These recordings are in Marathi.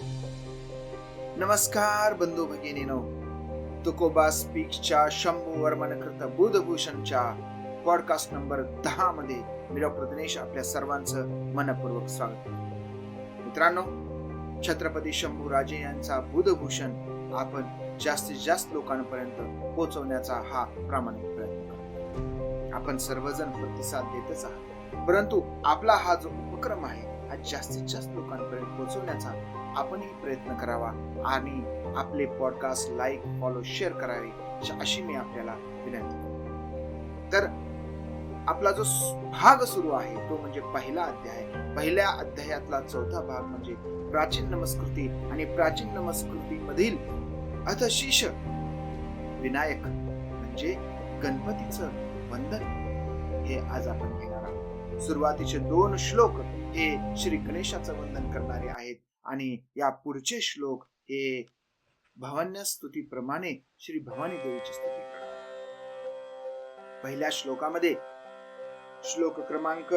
नमस्कार बंधू भगिनीनो. तुकोबा स्पीक्सच्या शंभू वर्मनकृत बुधभूषणच्या पॉडकास्ट नंबर दहा मध्ये मी डॉक्टर दिनेश आपल्या सर्वांचं मनपूर्वक स्वागत मित्रांनो छत्रपती शंभू राजे यांचा बुधभूषण आपण जास्तीत जास्त लोकांपर्यंत पोहोचवण्याचा हा प्रामाणिक प्रयत्न आपण सर्वजण प्रतिसाद देतच आहात. परंतु आपला हा जो उपक्रम आहे हा जास्तीत जास्त लोकांपर्यंत पोहोचवण्याचा आपणही प्रयत्न करावा आणि आपले पॉडकास्ट लाईक फॉलो शेअर करावे अशी मी आपल्याला विनंती तर आपला जो भाग सुरू आहे तो म्हणजे पहिला अध्याय. पहिल्या अध्यायातला चौथा भाग म्हणजे प्राचीन नमस्कृती आणि प्राचीन नमस्कृतीमधील अथशीष विनायक म्हणजे गणपतीचं वंदन हे आज आपण सुरुवातीचे दोन श्लोक हे श्री गणेशाचं वंदन करणारे आहेत. आणि या पुढचे श्लोक हे भवान्य स्तुतीप्रमाणे श्री भवानी देवीची स्तुती करतात पहिल्या श्लोकामध्ये श्लोक क्रमांक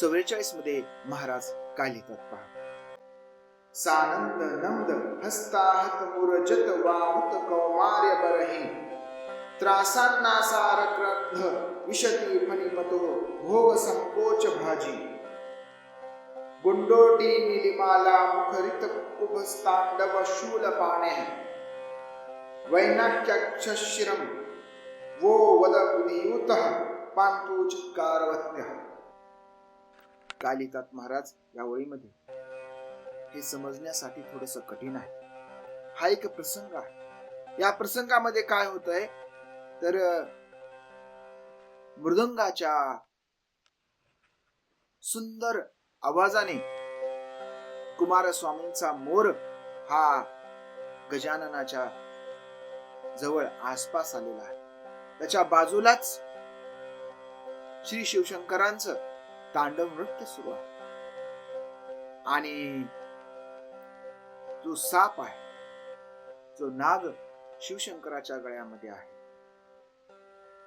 चौवेचाळीसमध्ये महाराज काय लिहितात पहा सानंद नंद हस्ताहत मुरजत वाहुत कौमार्य बरही. त्रासांनासार क्रद्ध विशती फणिपतो भोग संकोच भाजी. गुंडोटी निलिमाला मुखरित कुभस्तांडव शूल पाणे. वैनाक्यक्षशिरम वो वद उदियूत पांतू चित्कारवत्य. काय महाराज या ओळीमध्ये. हे समजण्यासाठी थोडस कठीण आहे. हा एक प्रसंग आहे. या प्रसंगामध्ये काय होत आहे तर मृदंगाच्या सुंदर आवाजाने कुमारस्वामींचा मोर हा गजाननाच्या जवळ आसपास आलेला आहे. त्याच्या बाजूलाच श्री शिवशंकरांच तांडव नृत्य सुरू आहे. आणि जो साप आहे जो नाग शिवशंकराच्या गळ्यामध्ये आहे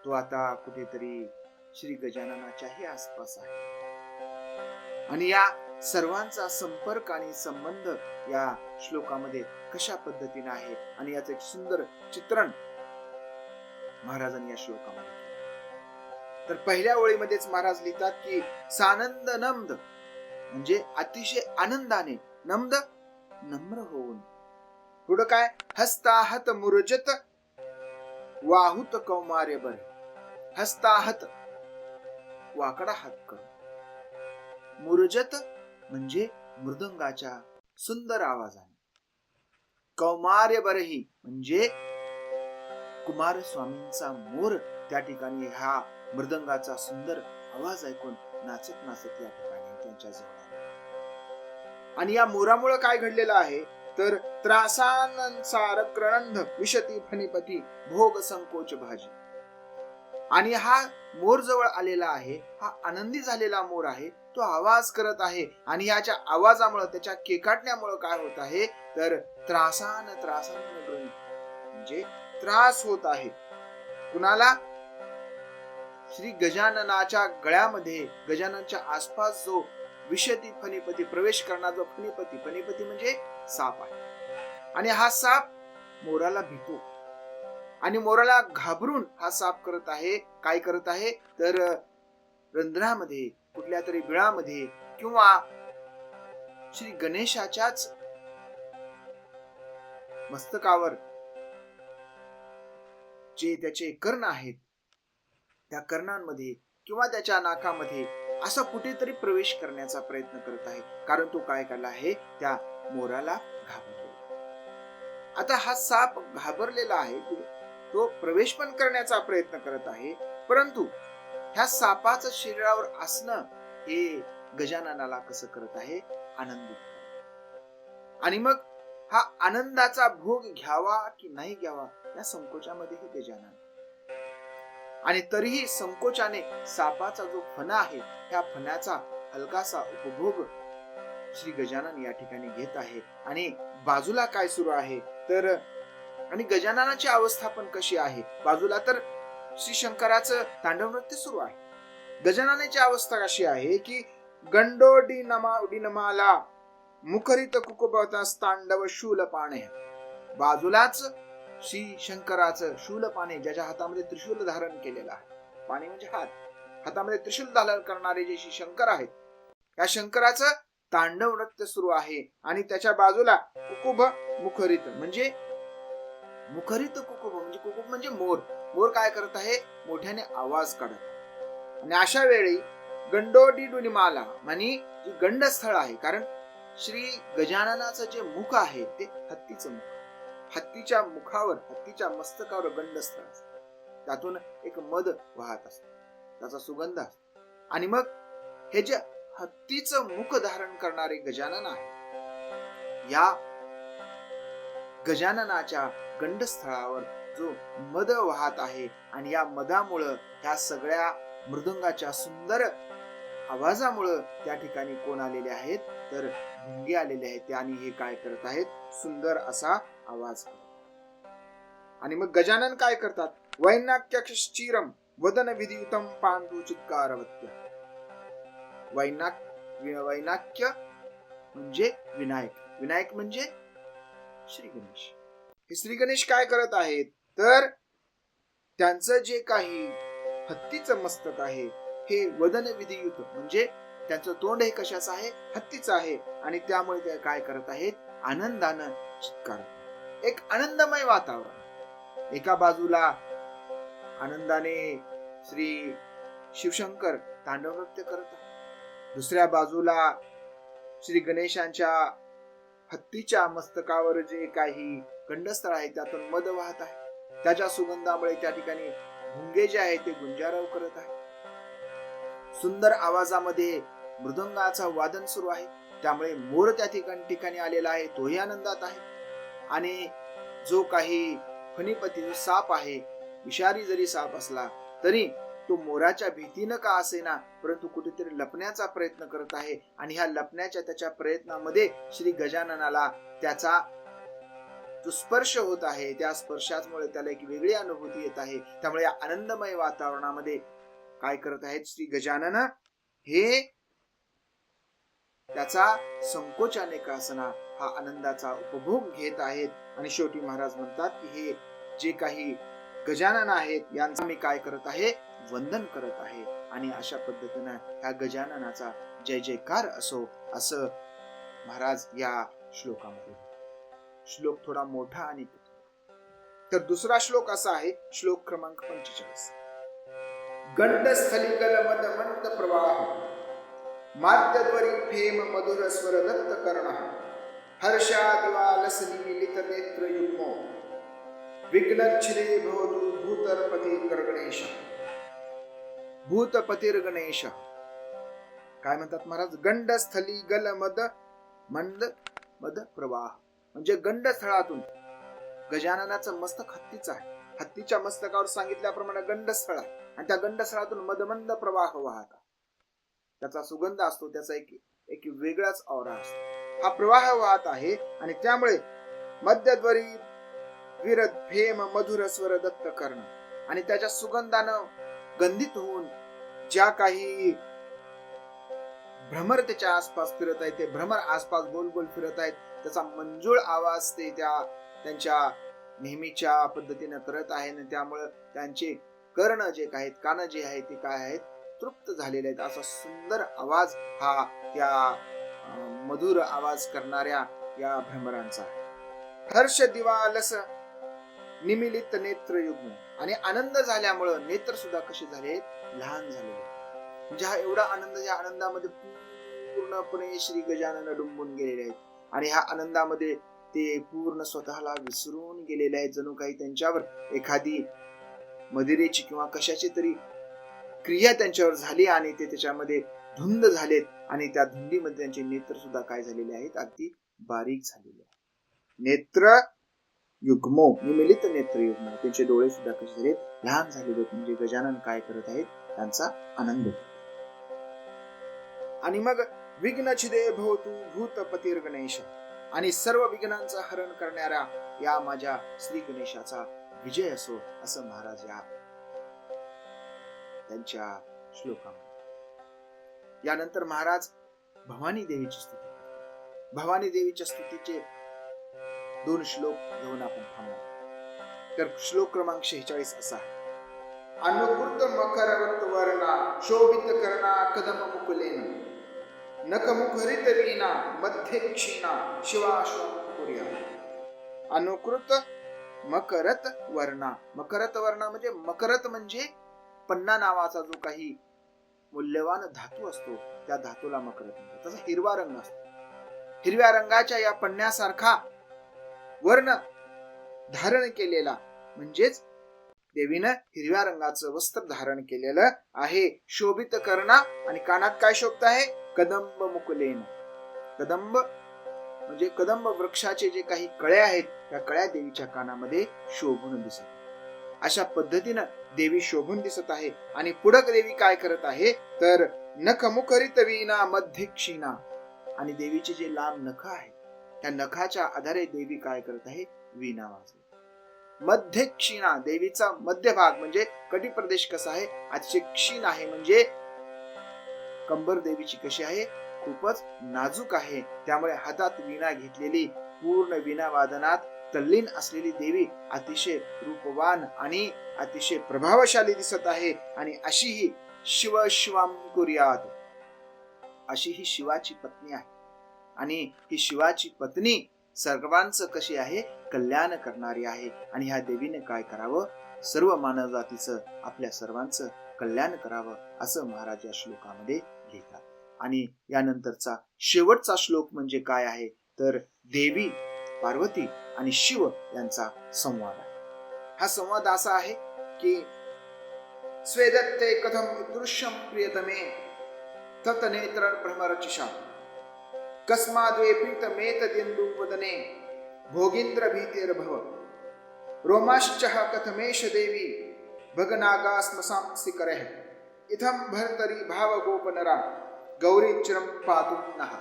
तो आता कुठेतरी श्री गजाननाच्याही आसपास आहे. आणि या सर्वांचा संपर्क आणि संबंध या श्लोकामध्ये कशा पद्धतीने आहे? आणि याचं एक सुंदर चित्रण महाराजांनी या श्लोकामध्ये तर पहिल्या ओळीमध्येच महाराज लिहितात की सानंद नम्द म्हणजे अतिशय आनंदाने नम्द नम्र होऊन. पुढं काय? हस्ताहत मुरजत वाहुत कौमार्य बर हस्ताहत. वाकडा हात मुरजत म्हणजे मृदंगाच्या सुंदर आवाजाने. कौमार्य बरही म्हणजे कुमार स्वामींचा मोर. त्या ठिकाणी हा मृदंगाचा सुंदर आवाज ऐकून नाचत नाचत या ठिकाणी त्यांच्या जवळ आणि या मोरामुळे काय घडलेलं आहे? तर त्रासानंसार क्रनंद विशती फणिपती भोग संकोच भाजी. आणि हा मोर जवळ आलेला आहे हा आनंदी झालेला मोर आहे तो आवाज करत आहे आणि याच्या आवाजामुळे त्याच्या केकाटण्यामुळे काय होत आहे? तर त्रासान त्रासान म्हणजे त्रास होत आहे. कुणाला? श्री गजाननाच्या गळ्यामध्ये गजाननच्या आसपास जो विषती फणिपती प्रवेश करणार जो फणिपती फणिपती म्हणजे साप आहे. आणि हा साप मोराला भीतो आणि मोराला घाबरून हा साप करत आहे काय करत आहे? तर रंध्रामध्ये कुठल्या तरी बिळामध्ये किंवा श्री गणेशाच्याच मस्तकावर जे त्याचे कर्ण आहेत त्या कर्णांमध्ये किंवा त्याच्या नाकामध्ये असा कुठेतरी प्रवेश करण्याचा प्रयत्न करत आहे कारण तो काय करला आहे? त्या मोराला घाबरतो. आता हा साप घाबरलेला आहे तो प्रवेश पण करण्याचा प्रयत्न करत आहे. परंतु ह्या सापाचं शरीरावर असणं हे गजाननाला कसं करत आहे? आनंदित आणि मग हा आनंदाचा भोग घ्यावा की नाही घ्यावा या संकोचामध्ये हे गजानन आणि तरीही संकोचाने सापाचा जो फणा आहे त्या फण्याचा हलकासा उपभोग श्री गजानन या ठिकाणी घेत आहे. आणि बाजूला काय सुरू आहे? तर आणि गजाननाची अवस्था पण कशी आहे? बाजूला तर श्री शंकराचं तांडव नृत्य सुरू आहे. गजाननाची अवस्था कशी आहे की गंडो डिनमा नमाला मुखरित कुकुबतास तांडव शूल पाणे. बाजूलाच श्री शंकराचं शूल पाणे ज्याच्या हातामध्ये त्रिशूल धारण केलेलं आहे. पाणी म्हणजे हात. हातामध्ये त्रिशूल धारण करणारे जे श्री शंकर आहेत या शंकराचं तांडव नृत्य सुरू आहे. आणि त्याच्या बाजूला कुकुभ मुखरित म्हणजे मुखरित कुकुब म्हणजे कुकुब म्हणजे मोर. मोर काय करत आहे? मोठ्याने आवाज काढत आणि अशा वेळी गंडोडी डुनिमाला म्हणे जी गंडस्थळ आहे कारण श्री गजाननाचं जे मुख आहे ते हत्तीचं मुख हत्तीच्या मुखावर हत्तीच्या मस्तकावर गंडस्थळ असत. त्यातून एक मध वाहत असत. त्याचा सुगंध असतो. आणि मग हे जे हत्तीचं मुख धारण करणारे गजानन आहे या गजाननाच्या गंडस्थळावर जो मद वाहत आहे आणि या मदामुळं ह्या सगळ्या मृदंगाच्या सुंदर आवाजामुळं त्या ठिकाणी कोण आलेले आहेत? तर भुंगे आलेले आहेत. आणि हे काय करत आहेत? सुंदर असा आवाज. आणि मग गजानन काय करतात? वैनाक्यक्षीरम वदन विधियुतम पांडू चित्कारवत्य. वैनाक वैनाक्य म्हणजे विनायक. विनायक म्हणजे श्री गणेश. हे श्री गणेश काय करत आहेत? तर त्यांचं जे काही हत्तीचं मस्तक आहे हे वदन विधियुत म्हणजे त्यांचं तोंड हे कशाचं आहे? हत्तीचं आहे. आणि त्यामुळे ते काय करत आहेत? आनंदानं चित्कार. एक आनंदमय वातावरण. एका बाजूला आनंदाने श्री शिवशंकर तांडव नृत्य करत दुसऱ्या बाजूला श्री गणेशांच्या हत्तीच्या मस्तकावर जे काही गंडस्थळ आहे त्यातून मद वाहत आहे. त्याच्या सुगंधामुळे त्या ठिकाणी भुंगे जे आहे ते गुंजारव करत आहे सुंदर आवाजामध्ये मृदंगाचा वादन सुरू आहे. त्यामुळे मोर त्या ठिकाणी ठिकाणी आलेला आहे तोही आनंदात आहे. आणि जो काही फणीपती जो साप आहे विषारी जरी साप असला तरी तो मोराच्या भीतीनं का असेना परंतु कुठेतरी लपण्याचा प्रयत्न करत आहे. आणि ह्या लपण्याच्या त्याच्या प्रयत्नामध्ये श्री गजाननाला त्याचा जो स्पर्श होत आहे त्या स्पर्शामुळे त्याला एक वेगळी अनुभूती येत आहे. त्यामुळे या आनंदमय वातावरणामध्ये काय करत आहेत श्री गजानन? हे त्याचा संकोचाने का हा आनंदाचा उपभोग घेत आहेत. आणि शेवटी महाराज म्हणतात की हे जे काही गजानन आहेत यांचा मी काय करत आहे? वंदन करत आहे. आणि अशा पद्धतीनं ह्या गजाननाचा जय जयकार असो असं महाराज या श्लोकामध्ये श्लोक थोडा मोठा आणि तर दुसरा श्लोक असा आहे श्लोक क्रमांक पंचेचाळीस. गंडस्थली मद मंद प्रवाह माध्यद्वरी फेम मधुर स्वर दत्त कर्ण हर्षाद्वालस निमिलित नेत्र युग्मो विघ्नच्छिरे भवतु भूतरपती गणेश भूतपतीर गणेश काय म्हणतात महाराज? गंडस्थली गल मद मंद मद प्रवाह म्हणजे गंड स्थळातून. गजाननाचं मस्तक हत्तीचं आहे. हत्तीच्या मस्तकावर सांगितल्याप्रमाणे गंडस्थळ आहे. आणि त्या गंडस्थळातून मदमंद प्रवाह वाहता त्याचा सुगंध असतो त्याचा एक एक वेगळाच औरा असतो. हा प्रवाह वाहत आहे आणि त्यामुळे मध्यद्वरी विरद फेम मधुर स्वर दत्त कर्ण आणि त्याच्या सुगंधानं गंधित होऊन ज्या काही भ्रमर त्याच्या आसपास फिरत आहेत ते भ्रमर आसपास गोल गोल फिरत आहेत त्याचा मंजूळ आवाज ते त्या त्यांच्या नेहमीच्या पद्धतीनं करत आहे आणि त्यामुळं त्यांचे कर्ण जे आहेत कान जे आहेत ते काय आहेत तृप्त झालेले आहेत. असा सुंदर आवाज हा त्या मधुर आवाज करणाऱ्या या भ्रमरांचा हर्ष दिवालस निमिलित नेत्र युग्म आणि आनंद झाल्यामुळं नेत्र सुद्धा कसे झाले लहान झालेले म्हणजे हा एवढा आनंद या आनंदामध्ये पूर्णपणे श्री गजानन डुंबून गेलेले आहेत. आणि ह्या आनंदामध्ये ते पूर्ण स्वतःला विसरून गेलेले आहेत. जणू काही त्यांच्यावर एखादी मदिरेची किंवा कशाची तरी क्रिया त्यांच्यावर झाली आणि ते त्याच्यामध्ये धुंद झालेत आणि त्या धुंदीमध्ये त्यांचे नेत्र सुद्धा काय झालेले आहेत? अगदी बारीक झालेले आहेत. नेत्र युग्मो निमिलित नेत्र युग्म. त्यांचे डोळे सुद्धा कसे झाले लहान झालेले म्हणजे गजानन काय करत आहेत? त्यांचा आनंद आणि मग विघ्न छिदे भवतु भूतपतीर गणेश आणि सर्व विघ्नांचं हरण करणाऱ्या या माझ्या श्री गणेशाचा विजय असो असं महाराज या त्यांच्या श्लोकामध्ये. यानंतर महाराज भवानी देवीची स्तुती भवानी देवीच्या स्तुतीचे दोन श्लोक घेऊन आपण थांबणार तर श्लोक क्रमांक शेहेचाळीस असा आहे. अनुकृत मकरवत वर्णा शोभित करणा कदम मुकुलेन. नकमुखरित मध्यक्षीणा मध्ये क्षीणा शिवाश्वपुर्या अनुकृत मकरत वर्णा। मकरत वर्णा म्हणजे मकरत म्हणजे पन्ना नावाचा जो काही मूल्यवान धातू असतो त्या धातूला मकरत म्हणतात. तसा हिरवा रंग असतो. हिरव्या रंगाच्या या पन्न्यासारखा वर्ण धारण केलेला म्हणजेच देवीनं हिरव्या रंगाचं वस्त्र धारण केलेलं आहे. शोभित करणा आणि कानात काय शोभत आहे? कदंब मुकुलेन. कदंब म्हणजे कदंब वृक्षाचे जे काही कळे आहेत त्या कळ्या देवीच्या कानामध्ये शोभून दिसत अशा पद्धतीनं देवी शोभून दिसत आहे आणि पुढक देवी काय करत आहे? तर नख मुखरित वीणा मध्य क्षीणा आणि देवीचे जे लांब नख आहेत त्या नखाच्या आधारे देवी काय करत आहे? वीणा वाजवत मध्य क्षीणा देवीचा मध्यभाग म्हणजे कटी प्रदेश कसा आहे? अतिशय क्षीण आहे म्हणजे कंबर देवीची कशी आहे? खूपच नाजूक आहे. त्यामुळे हातात वीणा घेतलेली पूर्ण वीणा वादनात तल्लीन असलेली देवी अतिशय रूपवान आणि अतिशय प्रभावशाली दिसत आहे आणि अशी ही शिव शिवांकुर्यात अशी ही शिवाची पत्नी आहे. आणि ही शिवाची पत्नी सर्वांचं कशी आहे? कल्याण करणारी आहे. आणि ह्या देवीने काय करावं? सर्व मानव जातीचं आपल्या सर्वांचं कल्याण करावं असं महाराज या श्लोकामध्ये लिहितात. आणि यानंतरचा शेवटचा श्लोक म्हणजे काय आहे? तर देवी पार्वती आणि शिव यांचा संवाद आहे. हा संवाद असा आहे की स्वेदत्ते कथम दृश्यम प्रियतमे तत नेत्र भ्रमरचिषा कस्माद्वे प्रीतमेतदिन्दु वदने भोगींद्र भीतिर्भव रोमाश्च कथमेश देवी भगनागा स्मसांसि करः इथं भर्तरी भावगोपनरा गौरीचिरं पातु नः।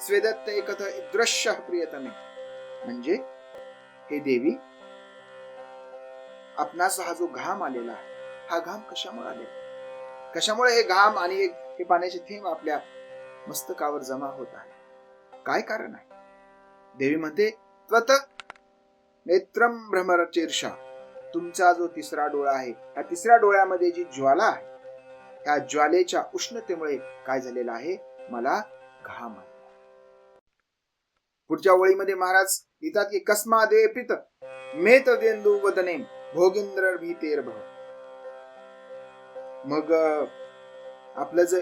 स्वेदत्ते कथ दृश्य प्रियतमे। म्हणजे हे देवी आपणास हा जो घाम आलेला हा घाम कशामुळे आलेला कशामुळे हे घाम आणि हे हे पाण्याचे थेंब आपल्या मस्तकावर जमा होत आहे? काय कारण आहे? देवी म्हणते त्वत नेत्रम भ्रमरचीर्षा। तुमचा जो तिसरा डोळा आहे त्या तिसऱ्या डोळ्यामध्ये जी ज्वाला आहे त्या ज्वालेच्या उष्णतेमुळे काय झालेलं आहे? मला घाम आहे पुढच्या ओळीमध्ये महाराज लिहितात की कस्मा दे पित मेत देंदू वदने भोगिंद्र भीतेर भव. मग आपलं जे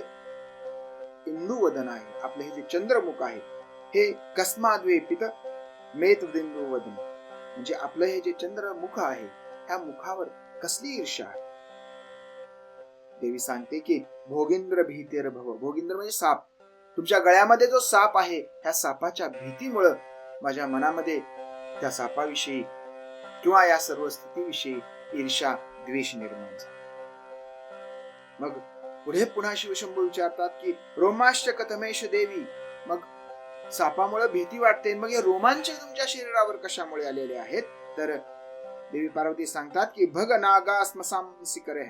इंदू वदन आहे आपलं हे जे चंद्रमुख आहे हे कस्माद्वे पित मेत बिंदू वदन. म्हणजे आपलं हे जे चंद्रमुख आहे ह्या मुखावर कसली ईर्षा आहे? देवी सांगते की भोगिंद्र भीतेर भव. भोगिंद्र म्हणजे साप. तुमच्या गळ्यामध्ये जो साप आहे ह्या सापाच्या भीतीमुळं माझ्या मनामध्ये त्या सापाविषयी किंवा या सर्व स्थितीविषयी ईर्षा द्वेष निर्माण झाला. मग पुढे पुन्हा शिवशंभू विचारतात की रोमाश्च कथमेश देवी मग सापामुळे भीती वाटते. मग हे रोमांच तुमच्या शरीरावर कशामुळे आलेले आहेत? तर देवी पार्वती सांगतात की भग नागा स्मसाम सिकरे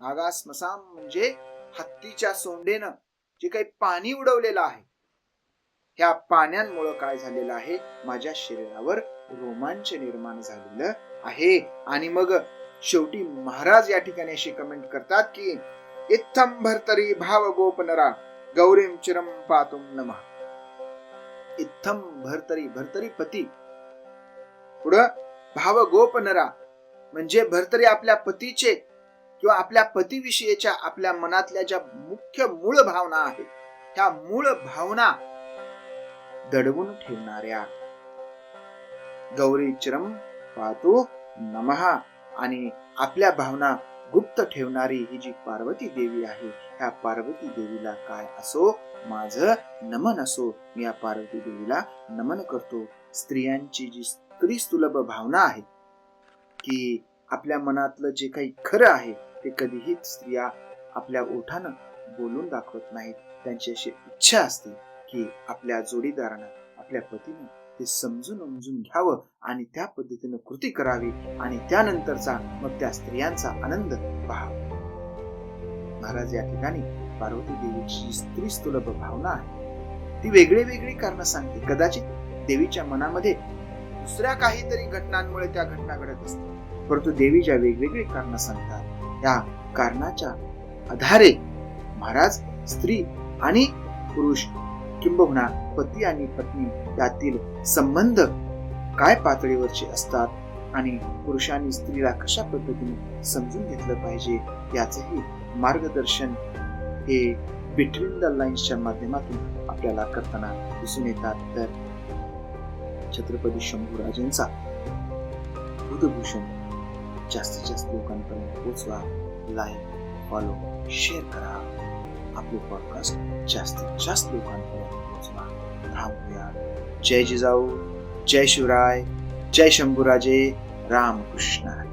नागा स्मसाम म्हणजे हत्तीच्या सोंडेनं जे काही पाणी उडवलेलं आहे. ह्या पाण्यांमुळं काय झालेलं आहे? माझ्या शरीरावर रोमांच निर्माण झालेलं आहे. आणि मग शेवटी महाराज या ठिकाणी अशी कमेंट करतात की इत्थम भरतरी भाव गोपनरा गौरीम चिरम पातुम नमा. इत्थम भरतरी भरतरी पती पुढं भाव गोपनरा म्हणजे भरतरी आपल्या पतीचे किंवा आपल्या पतीविषयीच्या आपल्या मनातल्या ज्या मुख्य मूळ भावना आहेत त्या मूळ भावना दडवून ठेवणाऱ्या. गौरी चिरम पाहतो नमहा आणि आपल्या भावना गुप्त ठेवणारी ही जी पार्वती देवी आहे ह्या पार्वती देवीला काय असो माझ नमन असो मी या पार्वती देवीला नमन करतो. स्त्रियांची जी क्रिस्तुलभ भावना आहे की आपल्या मनातलं जे काही खरं आहे ते कधीही स्त्रिया आपल्या ओठानं बोलून दाखवत नाहीत. त्यांची अशी इच्छा असते की आपल्या जोडीदारानं आपल्या पतीनं ते समजून उमजून घ्यावं आणि त्या पद्धतीनं कृती करावी आणि त्यानंतरचा मग त्या स्त्रियांचा आनंद पहावा. महाराज या ठिकाणी पार्वती देवीची स्त्री भावना आहे. ती वेगळी वेगळी कारण सांगते. कदाचित देवीच्या मनामध्ये दुसऱ्या काहीतरी घटनांमुळे त्या घटना घडत असतात. परंतु देवी ज्या वेगवेगळी कारणं सांगतात त्या कारणाच्या आधारे महाराज स्त्री आणि पुरुष किंबहुना पती आणि पत्नी यातील संबंध काय पातळीवरचे असतात आणि पुरुषांनी स्त्रीला कशा पद्धतीने समजून घेतलं पाहिजे याचंही मार्गदर्शन हे बिटवीन द लाईन्सच्या माध्यमातून आपल्याला करताना दिसून येतात. तर छत्रपती शंभूराजेंचा बुधभूषण जास्तीत जास्त लोकांपर्यंत पोहोचवा लाईक फॉलो शेअर करा. आपले पॉडकास्ट जास्तीत जास्त लोकांपर्यंत पोहोचवा थांबूया जय जिजाऊ जय शिवराय जय शंभूराजे रामकृष्ण.